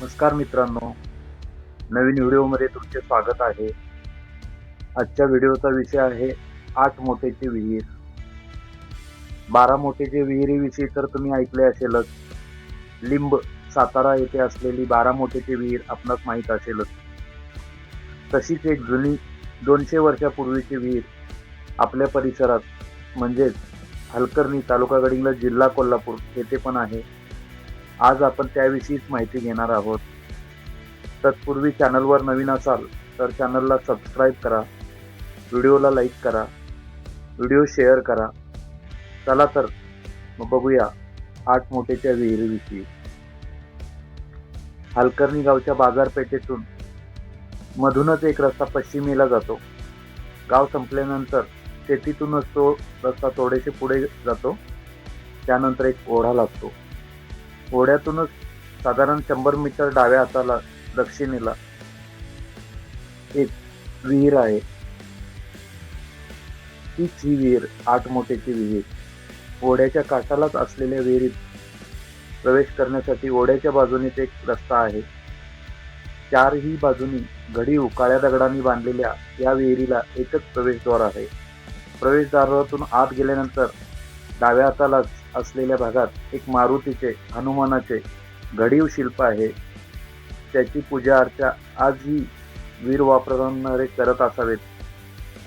नमस्कार मित्रांनो. नवीन व्हिडिओमध्ये तुमचे स्वागत आहे. आजच्या व्हिडिओचा विषय आहे आठ मोठेची विहीर. बारा मोठेचे विहिरीविषयी तर तुम्ही ऐकले असेलच. लिंब सातारा येथे असलेली बारा मोठेची विहीर आपणास माहीत असेलच. तशीच एक जुनी दोनशे वर्षापूर्वीची विहीर आपल्या परिसरात म्हणजेच हलकर्णी तालुका गडिंगला जिल्हा कोल्हापूर येथे पण आहे. आज आपण त्याविषयीच माहिती घेणार आहोत. तत्पूर्वी चॅनलवर नवीन असाल तर चॅनलला सबस्क्राईब करा व्हिडिओला लाईक करा व्हिडिओ शेअर करा. चला तर मग बघूया आठ मोठेच्या विहिरीविषयी. हलकर्णी गावच्या बाजारपेठेतून मधूनच एक रस्ता पश्चिमेला जातो. गाव संपल्यानंतर शेतीतूनच तो रस्ता थोडेसे पुढे जातो. त्यानंतर एक ओढा लागतो. ओढ्यातूनच साधारण शंभर मीटर डाव्या हाताला दक्षिणेला एक विहीर आहे. तीच ही विहीर आठ मोठ्याची विहीर. ओढ्याच्या काठालाच असलेल्या विहिरीत प्रवेश करण्यासाठी ओढ्याच्या बाजूनेच एक रस्ता आहे. चारही बाजूनी घडी काळ्या दगडांनी बांधलेल्या या विहिरीला एकच प्रवेशद्वार आहे. प्रवेशद्वारातून आत गेल्यानंतर डाव्या हातालाच असलेल्या भागात एक मारुतीचे हनुमानाचे घडीव शिल्प आहे. त्याची पूजा अर्चा आजही वीर वापरणारे करत असावेत.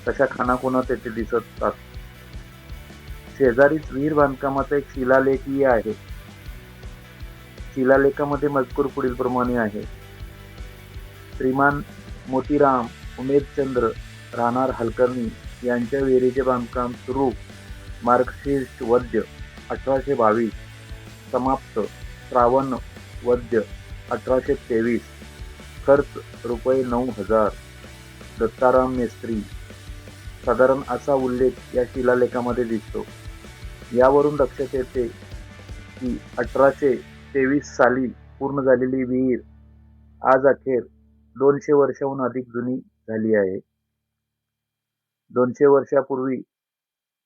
तशा खानाखुणात तेथे दिसत असतात. शेजारीच वीर बांधकामाचा एक शिलालेखही आहे. शिलालेखामध्ये मजकूर पुढील प्रमाणे आहे. श्रीमान मोतीराम उमेदचंद्र राहणार हलकर्णी यांच्या विहिरीचे बांधकाम सुरू. मार्गशीर्ष वद्य अठराशे बावीस समाप्त श्रावण वद्य अठराशे तेवीस खर्च रुपये नऊ हजार दत्ताराम मेस्त्री. साधारण असा उल्लेख या शिलालेखामध्ये दिसतो. यावरून लक्षात येते की अठराशे तेवीस साली पूर्ण झालेली विहीर आज अखेर दोनशे वर्षाहून अधिक जुनी झाली आहे. दोनशे वर्षापूर्वी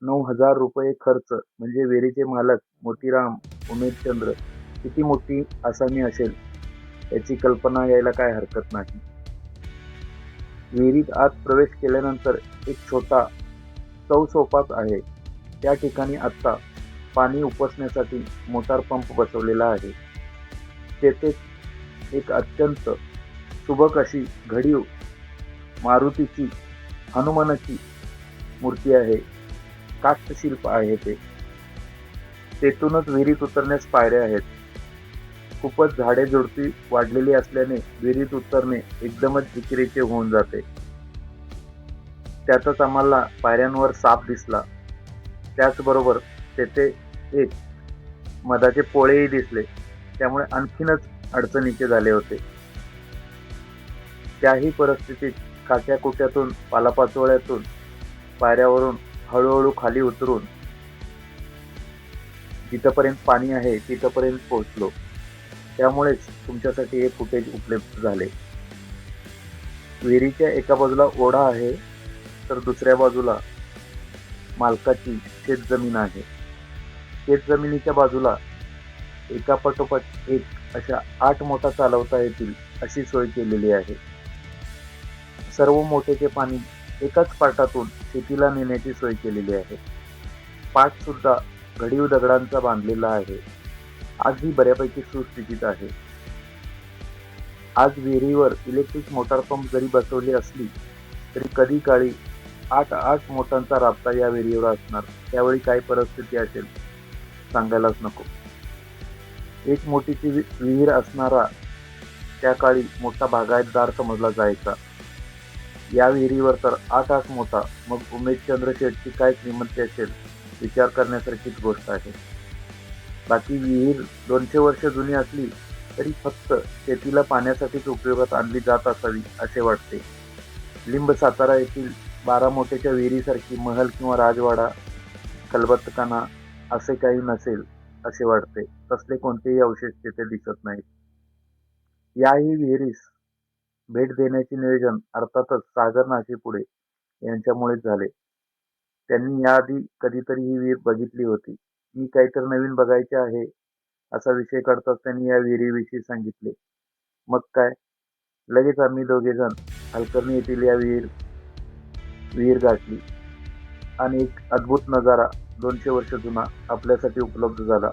नऊ हजार रुपये खर्च म्हणजे विहिरीचे मालक मोतीराम उमेदचंद्र. किती मोठी आसामी असेल याची कल्पना यायला काय हरकत नाही. विहिरीत आत प्रवेश केल्यानंतर एक छोटा चौसोपाच आहे. त्या ठिकाणी आत्ता पाणी उपसण्यासाठी मोटार पंप बसवलेला आहे. तेथे एक अत्यंत सुबक अशी घडीव मारुतीची हनुमानाची मूर्ती आहे. काष्टशिल्प आहे ते. तेथूनच विहिरीत उतरण्यास पायऱ्या आहेत. खूपच झाडे झुडपी वाढलेली असल्याने विहिरीत उतरणे एकदमच विक्रीचे होऊन जाते. त्यातच आम्हाला पायऱ्यांवर साप दिसला. त्याचबरोबर तेथे एक मधाचे पोळेही दिसले. त्यामुळे आणखीनच अडचणीचे झाले होते. त्याही परिस्थितीत काट्याकुट्यातून पालापाचोळ्यातून पायऱ्यावरून हळूहळू खाली उतरून जिथपर्यंत पाणी आहे तिथपर्यंत पोहोचलो. त्यामुळेच तुमच्यासाठी हे फुटेज उपलब्ध झाले. विहिरीच्या एका बाजूला ओढा आहे तर दुसऱ्या बाजूला मालकाची शेतजमीन आहे. शेतजमिनीच्या बाजूला एका पाठोपाठ एक अशा आठ मोठा चालवता येतील अशी सोय केलेली आहे. सर्व मोठेचे पाणी एकाच पाटातून शेतीला नेण्याची सोय केलेली आहे. पाट सुद्धा घडीव दगडांचा बांधलेला आहे. आजही बऱ्यापैकी सुस्थितीत आहे. आज विहिरीवर इलेक्ट्रिक मोटार पंप जरी बसवली असली तरी कधी काळी आठ आठ मोटांचा राबता या विहिरीवर असणार त्यावेळी काय परिस्थिती असेल सांगायलाच नको. एक मोठीची वि- विहीर असणारा त्या काळी मोठा बागायतदार समजला जायचा. या विहिरीवर तर आठ आठ मोठा मग उमेशचंद्र शेठची काय श्रीमंती असेल विचार करण्यासारखीच गोष्ट आहे. बाकी विहीर दोनशे वर्ष जुनी असली तरी फक्त शेतीला पाण्यासाठीच उपयोगात आणली जात असावी असे वाटते. लिंब सातारा येथील बारा मोठ्याच्या विहिरीसारखी महल किंवा राजवाडा कलबत्तखाना असे काही नसेल असे वाटते. तसले कोणतेही अवशेष तेथे दिसत नाहीत. याही विहिरीस भेट देण्याचे नियोजन अर्थातच सागर नाशिपुडे यांच्यामुळेच झाले. त्यांनी याआधी कधीतरी ही विहीर बघितली होती. मी काहीतरी नवीन बघायचे आहे असा विषय करताच त्यांनी या विहिरीविषयी सांगितले. मग काय? लगेच आम्ही दोघेजण हलकर्णी येथील या विहीर विहीर गाठली. आणि एक अद्भुत नजारा दोनशे वर्ष जुना आपल्यासाठी उपलब्ध झाला.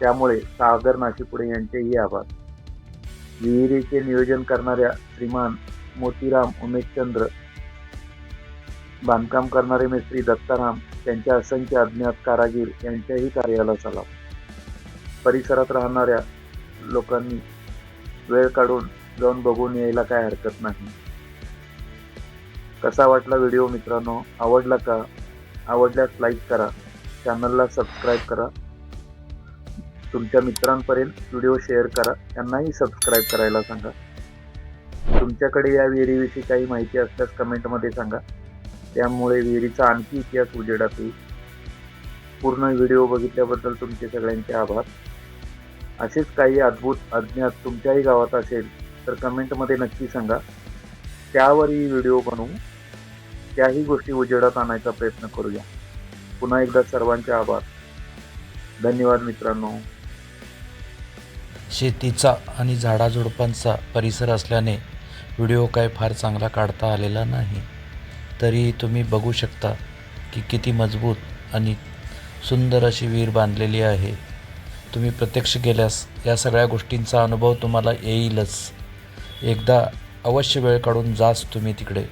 त्यामुळे सागर नाशिपुडे यांचेही आभार. विहिरीचे नियोजन करणाऱ्या श्रीमान मोतीराम उमेशचंद्र बांधकाम करणारे मिस्त्री दत्ताराम त्यांच्या असंख्य अज्ञात कारागीर यांच्याही कार्याला सलाम परिसरात राहणाऱ्या लोकांनी वेळ काढून जाऊन बघून यायला काय हरकत नाही. कसा वाटला व्हिडिओ मित्रांनो? आवडला का? आवडल्यास लाईक करा. चॅनलला सबस्क्राईब करा. तुमच्या मित्रांपर्यंत व्हिडिओ शेअर करा. त्यांनाही सबस्क्राईब करायला सांगा. तुमच्याकडे या विहिरीविषयी काही माहिती असल्यास कमेंटमध्ये सांगा. त्यामुळे विहिरीचा आणखी इतिहास उजेडात येईल. पूर्ण व्हिडिओ बघितल्याबद्दल तुमचे सगळ्यांचे आभार. असेच काही अद्भुत अज्ञात तुमच्याही गावात असेल तर कमेंटमध्ये नक्की सांगा. त्यावरही व्हिडिओ बनवू. त्याही गोष्टी उजेडात आणायचा प्रयत्न करूया. पुन्हा एकदा सर्वांचे आभार. धन्यवाद मित्रांनो. शेतीचा आणि झाडाझुडपांचा परिसर असल्याने व्हिडिओ काय फार चांगला काढता आलेला नाही. तरीही तुम्ही बघू शकता की किती मजबूत आणि सुंदर अशी विहीर बांधलेली आहे. तुम्ही प्रत्यक्ष गेल्यास या सगळ्या गोष्टींचा अनुभव तुम्हाला येईलच. एकदा अवश्य वेळ काढून जास तुम्ही तिकडे.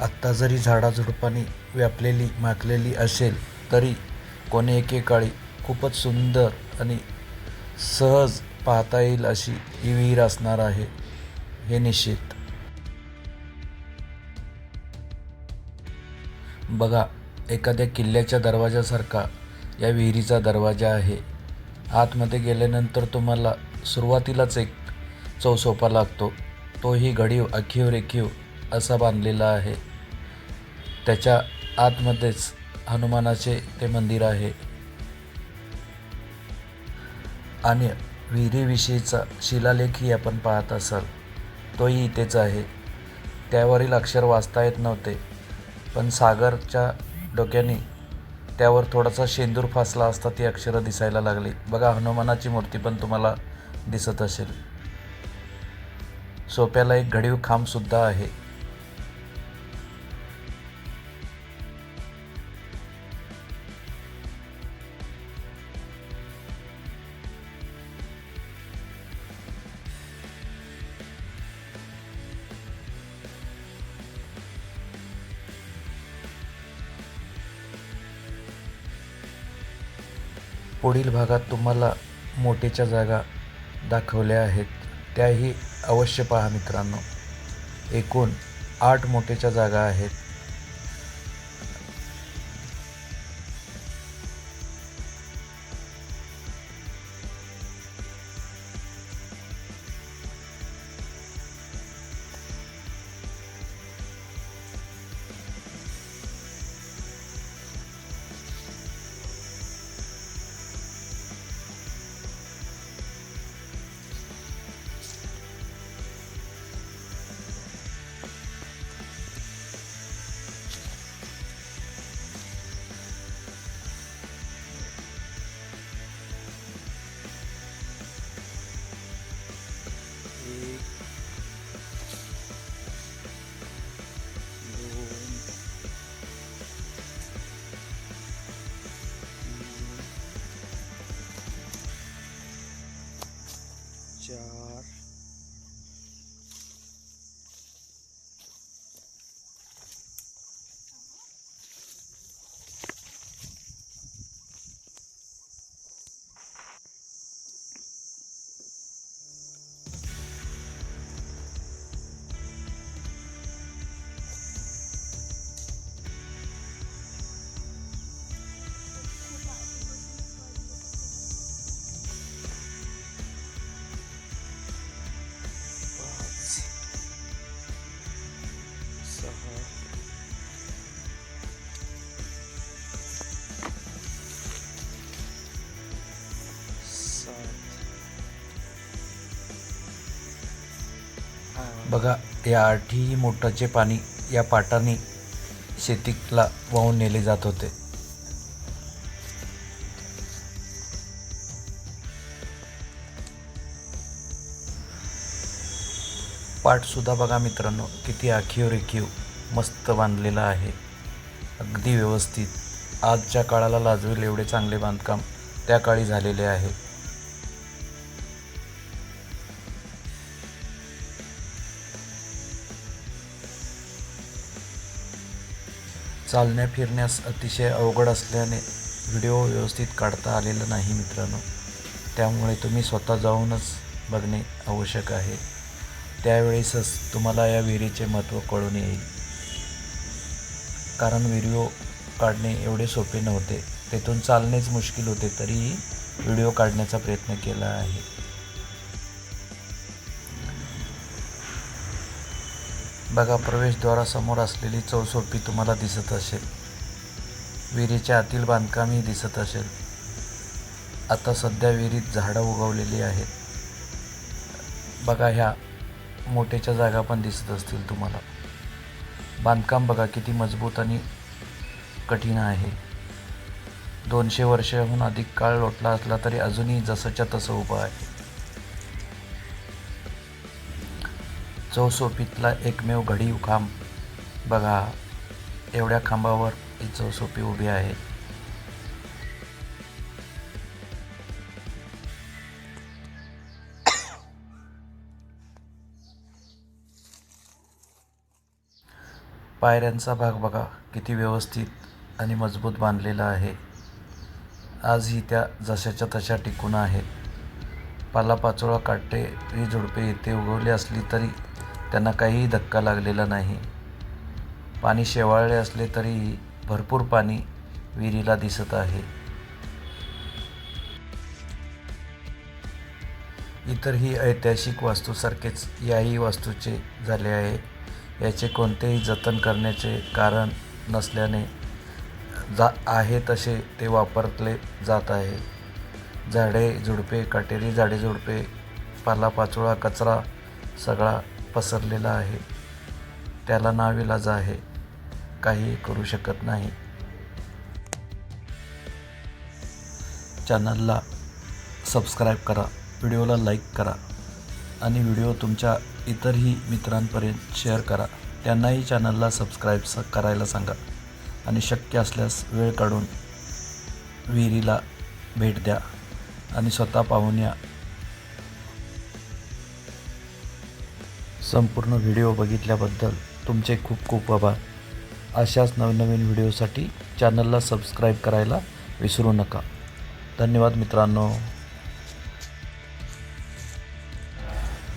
आत्ता जरी झाडाझुडपाने व्यापलेली माकलेली असेल तरी कोणी एकेकाळी खूपच सुंदर आणि सहज पाहता येईल अशी ही विहीर असणार आहे. हे निश्चित. बघा एखाद्या किल्ल्याच्या दरवाजासारखा या विहिरीचा दरवाजा आहे. आतमध्ये गेल्यानंतर तुम्हाला सुरुवातीलाच एक चौसोपा लागतो. तोही घडीव अखीव रेखीव असा बांधलेला आहे. त्याच्या आतमध्येच हनुमानाचे ते मंदिर आहे. आणि विहिरीविषयीचा शिलालेखही आपण पाहत असाल. तोही इथेच आहे. त्यावरील अक्षर वाचता येत नव्हते पण सागरच्या डोक्याने त्यावर थोडासा शेंदूर फासला असता ती अक्षरं दिसायला लागली. बघा हनुमानाची मूर्ती पण तुम्हाला दिसत असेल. सोप्याला एक घडीव खांबसुद्धा आहे. पुढील भागात तुम्हाला मोठेच्या जागा दाखवल्या आहेत. त्याही अवश्य पहा मित्रांनो. एकूण आठ मोठेच्या जागा आहेत. बघा या आठही मोटरचे पाणी या पाटाने शेतीला वाहून नेले जात होते. पाठसुद्धा बघा मित्रांनो किती आखीव रेखीव मस्त बांधलेला आहे. अगदी व्यवस्थित. आजच्या काळाला लाजवेल एवढे चांगले बांधकाम त्या काळी झालेले आहे. चालण्या फिरण्यास अतिशय अवघड असल्याने व्हिडिओ व्यवस्थित काढता आलेला नाही मित्रांनो. त्यामुळे तुम्ही स्वतः जाऊनच बघणे आवश्यक आहे. त्यावेळेसच तुम्हाला या विहिरीचे महत्त्व कळून येईल. कारण व्हिडिओ काढणे एवढे सोपे नव्हते. तेथून चालणेच मुश्किल होते तरीही व्हिडिओ काढण्याचा प्रयत्न केला आहे. बघा प्रवेशद्वारासमोर असलेली चौसोपी तुम्हाला दिसत असेल. विहिरीच्या आतील बांधकामही दिसत असेल. आता सध्या विहिरीत झाडं उगवलेली आहेत. बघा ह्या मोठ्याच्या जागा पण दिसत असतील तुम्हाला. बांधकाम बघा किती मजबूत आणि कठीण आहे. दोनशे वर्षाहून अधिक काळ लोटला असला तरी अजूनही जसंच्या तसं उभं आहे. चौसोपीतला एकमेव घडीव खांब बघा एवढ्या खांबावर ही चौसोपी उभी आहे. पायऱ्यांचा भाग बघा किती व्यवस्थित आणि मजबूत बांधलेला आहे. आजही त्या जशाच्या तशा टिकून आहेत. पालापाचोळा काटे ही झुडपे येथे उगवली असली तरी त्यांना काहीही धक्का लागलेला नाही. पाणी शेवाळले असले तरीही भरपूर पाणी विहिरीला दिसत आहे. इतरही ऐतिहासिक वास्तूसारखेच याही वास्तूचे झाले आहे. याचे कोणतेही जतन करण्याचे कारण नसल्याने जा आहे तसे ते वापरले जात आहे. झाडे झुडपे काटेरी झाडे झुडपे पालापाचोळा कचरा सगळा पसरलेला आहे. त्याला नाविलाज आहे. काही करू शकत नाही. चॅनलला सबस्क्राईब करा. व्हिडिओला लाईक करा. आणि व्हिडिओ तुमच्या इतरही मित्रांपर्यंत शेअर करा. त्यांनाही चॅनलला सबस्क्राईब स करायला सांगा. आणि शक्य असल्यास वेळ काढून विहिरीला भेट द्या. आणि स्वतः पाहून या. संपूर्ण व्हिडिओ बघितल्याबद्दल तुमचे खूप खूप आभार. अशाच नवीन नवीन व्हिडिओसाठी चॅनलला सबस्क्राईब करायला विसरू नका. धन्यवाद मित्रांनो.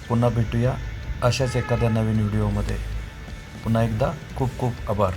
पुन्हा भेटूया अशाच एखाद्या नवीन व्हिडिओमध्ये. पुन्हा एकदा खूप खूप आभार.